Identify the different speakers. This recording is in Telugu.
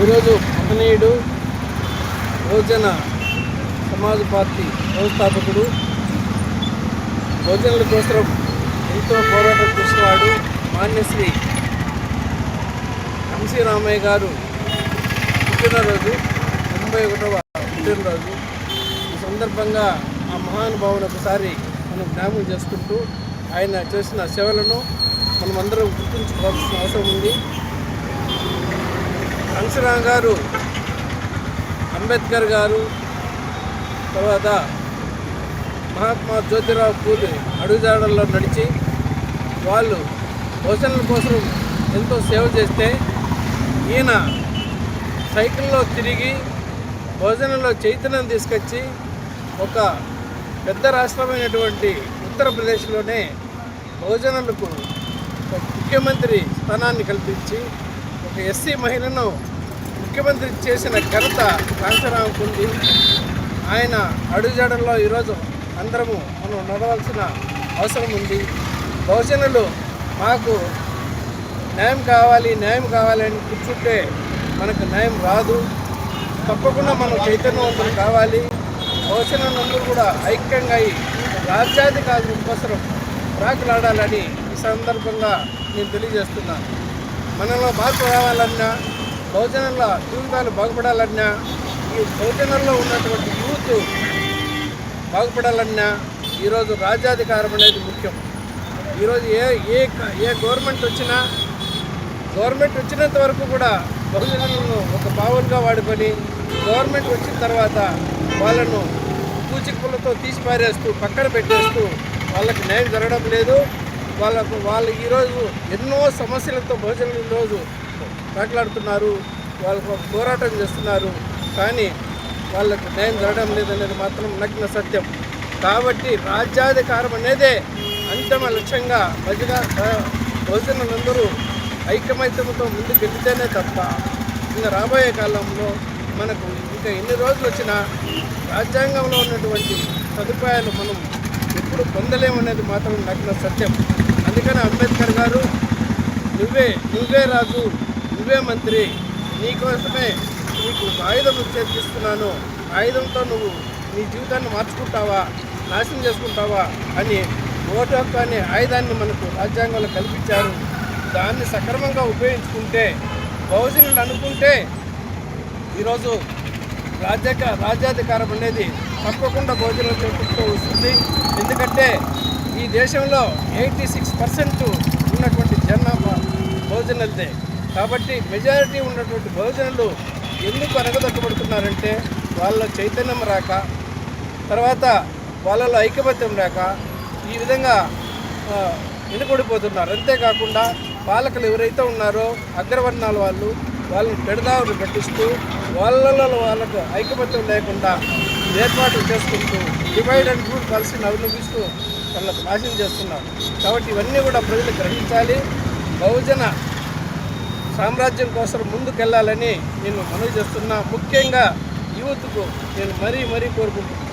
Speaker 1: ఈరోజు మహనీయుడు బహుజన సమాజ్ పార్టీ వ్యవస్థాపకుడు. బహుజనుల కోసం ఎంతో పోరాటం చేసినవాడు మాన్యశ్రీ వంశీ రామయ్య గారు. పుట్టినరోజు తొంభై ఒకటవ పుట్టినరోజు. ఈ సందర్భంగా ఆ మహానుభావుని ఒకసారి మనం జ్ఞాపకం చేసుకుంటూ ఆయన చేసిన సేవలను మనమందరం గుర్తుంచుకోవాల్సిన అవసరం ఉంది. హంసరామ్ గారు అంబేద్కర్ గారు తర్వాత మహాత్మా జ్యోతిరావు పూలే అడుగుజాడల్లో నడిచి వాళ్ళు భోజనాల కోసం ఎంతో సేవ చేస్తే ఈయన సైకిల్లో తిరిగి భోజనంలో చైతన్యం తీసుకొచ్చి ఒక పెద్ద రాష్ట్రమైనటువంటి ఉత్తరప్రదేశ్లోనే బహుజనులకు ఒక ముఖ్యమంత్రి స్థానాన్ని కల్పించి ఒక ఎస్సీ మహిళను ముఖ్యమంత్రి చేసిన ఘనత కాంచరాంకు ఉంది ఆయన అడుగుజాడల్లో ఈరోజు అందరము మనం నడవలసిన అవసరం ఉంది. బహుజనులు మాకు న్యాయం కావాలి న్యాయం కావాలి అని కూర్చుంటే మనకు న్యాయం రాదు. తప్పకుండా మనం చైతన్యవంతులు కావాలి. బహుజనులందరూ కూడా ఐక్యంగా అయి రాజ్యాధికారుల కోసం రాకులాడాలని ఈ సందర్భంగా నేను తెలియజేస్తున్నాను. మనలో మార్పు రావాలన్నా బహుజనుల జీవితాలు బాగుపడాలన్నా ఈ బహుజనుల్లో ఉన్నటువంటి యూత్ బాగుపడాలన్నా ఈరోజు రాజ్యాధికారం అనేది ముఖ్యం. ఈరోజు ఏ ఏ ఏ గవర్నమెంట్ వచ్చినా గవర్నమెంట్ వచ్చినంత వరకు కూడా బహుజనులను ఒక పావులుగా వాడుకొని గవర్నమెంట్ వచ్చిన తర్వాత వాళ్ళను పూచికపులతో తీసి పారేస్తూ పక్కన పెట్టేస్తూ వాళ్ళకి న్యాయం జరగడం లేదు. వాళ్ళకు వాళ్ళు ఈరోజు ఎన్నో సమస్యలతో భోజనం ఈరోజు మాట్లాడుతున్నారు. వాళ్ళకు పోరాటం చేస్తున్నారు. కానీ వాళ్ళకు న్యాయం జరగడం లేదనేది మాత్రం నగ్న సత్యం. కాబట్టి రాజ్యాధికారం అనేదే అంతిమ లక్ష్యంగా ప్రజగా బహుజనులందరూ ఐక్యమైత్యంతో ముందుకు వెళితేనే తప్ప ఇంకా రాబోయే కాలంలో మనకు ఇంకా ఎన్ని రోజులు వచ్చినా రాజ్యాంగంలో ఉన్నటువంటి సదుపాయాలు మనం ఎప్పుడు పొందలేమనేది మాత్రం నగ్న సత్యం. అందుకని అంబేద్కర్ గారు నువ్వే నువ్వే రాజు నువ్వే మంత్రి నీకోసమే నీకు ఆయుధం చేర్పిస్తున్నాను ఆయుధంతో నువ్వు నీ జీవితాన్ని మార్చుకుంటావా నాశనం చేసుకుంటావా అని ఓటు హక్కు అనే ఆయుధాన్ని మనకు రాజ్యాంగంలో కల్పించారు. దాన్ని సక్రమంగా ఉపయోగించుకుంటే బహుజనులు అనుకుంటే ఈరోజు రాజ్యక రాజ్యాధికారం అనేది తప్పకుండా భోజనం చేకూరుతూ వస్తుంది. ఎందుకంటే ఈ దేశంలో ఎయిటీ సిక్స్ పర్సెంట్ ఉన్నటువంటి జనాభా భోజనలదే. కాబట్టి మెజారిటీ ఉన్నటువంటి భోజనాలు ఎందుకు అనగదొక్కబడుతున్నారంటే వాళ్ళ చైతన్యం రాక తర్వాత వాళ్ళలో ఐకమత్యం రాక ఈ విధంగా వెనుకొడిపోతున్నారు అంతేకాకుండా పాలకులు ఎవరైతే ఉన్నారో అగ్రవర్ణాల వాళ్ళు వాళ్ళని పెడదావులు పట్టిస్తూ వాళ్ళలో వాళ్ళకు ఐకమత్యం లేకుండా ఏర్పాట్లు చేసుకుంటూ డివైడ్ అండ్ రూల్ పాలసీని అవలంబిస్తూ వాళ్ళకు నాశనం చేస్తున్నారు. కాబట్టి ఇవన్నీ కూడా ప్రజలు గ్రహించాలి. బహుజన సామ్రాజ్యం కోసం ముందుకెళ్ళాలని నేను మనవి చేస్తున్నా. ముఖ్యంగా యూత్కు నేను మరీ మరీ కోరుకుంటున్నాను